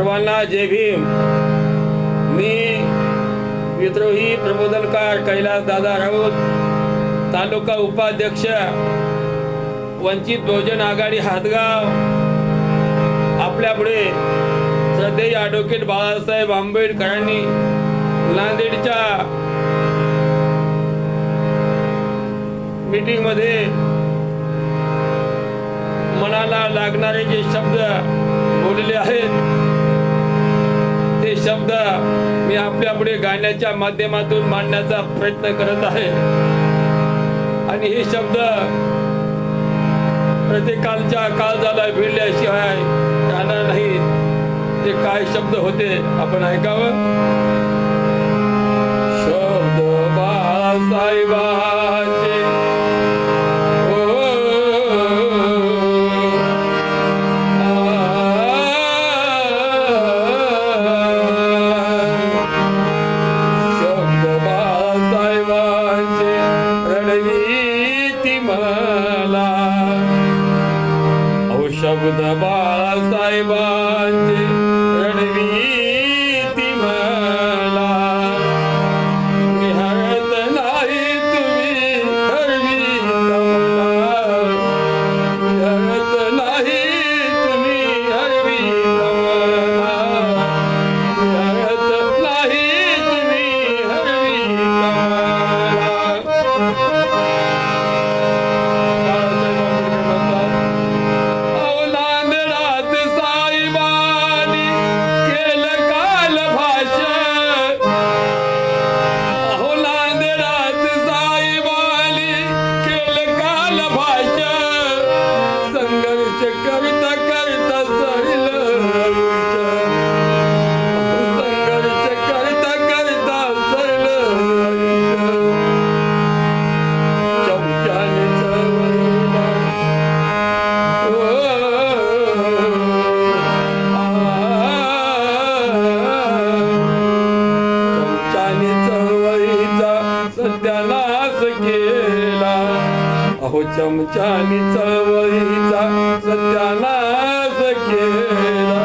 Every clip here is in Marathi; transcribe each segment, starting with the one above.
सर्वांना जय भीम. मी विद्रोही प्रबोधनकार कैलास दादा राऊत तालुका उपाध्यक्ष वंचित बहुजन आघाडी हातगाव. आपल्यापुढे श्रद्धेय ॲडव्होकेट बाळासाहेब आंबेडकरांनी नांदेडच्या मीटिंगमध्ये मनाला लागणारे जे शब्द बोललेले आहेत शब्द मी आपल्या पुढे गाण्याच्या माध्यमातून मांडण्याचा प्रयत्न करत आहे. आणि हे शब्द प्रत्येकालच्या काळजाला भिडल्याशिवाय राहणार नाही ते काय शब्द होते आपण ऐकावं? शब्द बाळासाहेबांचे चमचानी चमच्याने सत्यानाश केला.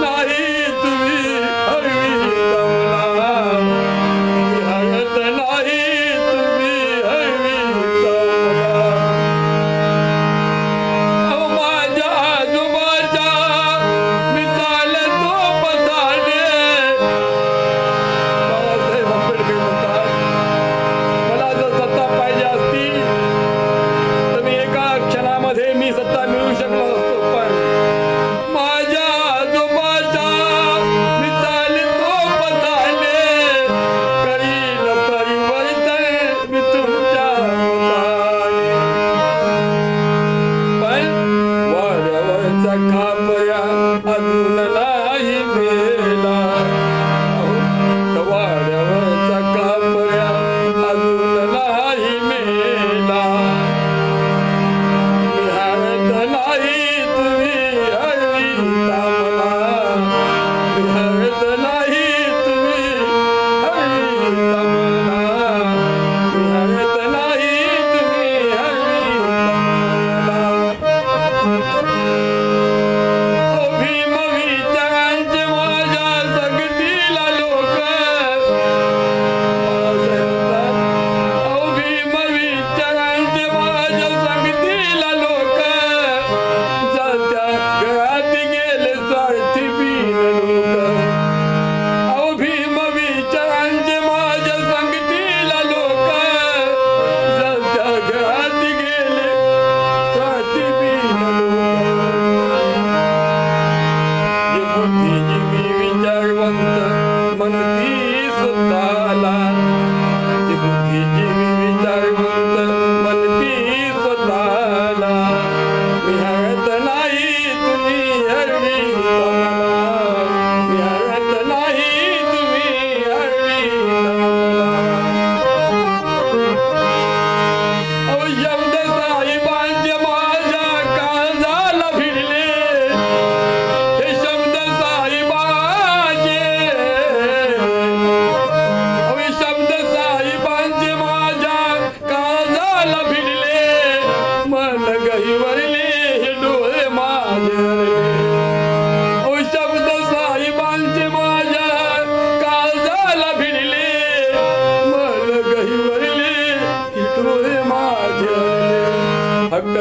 नाही तुम्ही हरवी तमला नाही तुम्ही हरवी तमला माझ्या आजोबाच्या मी चालतो आंबेडकर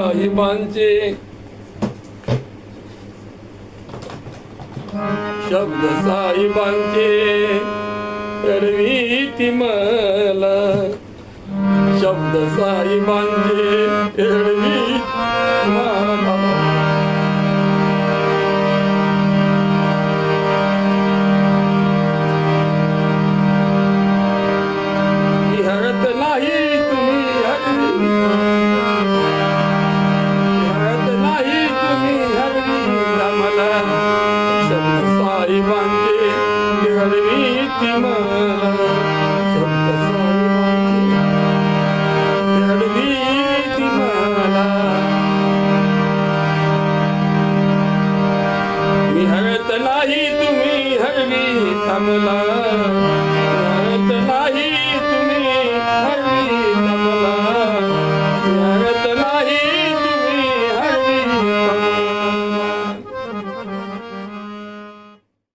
साईबांचे शब्द साहिबांचे रडवीती मला शब्द साहिबांचे रडवी मला.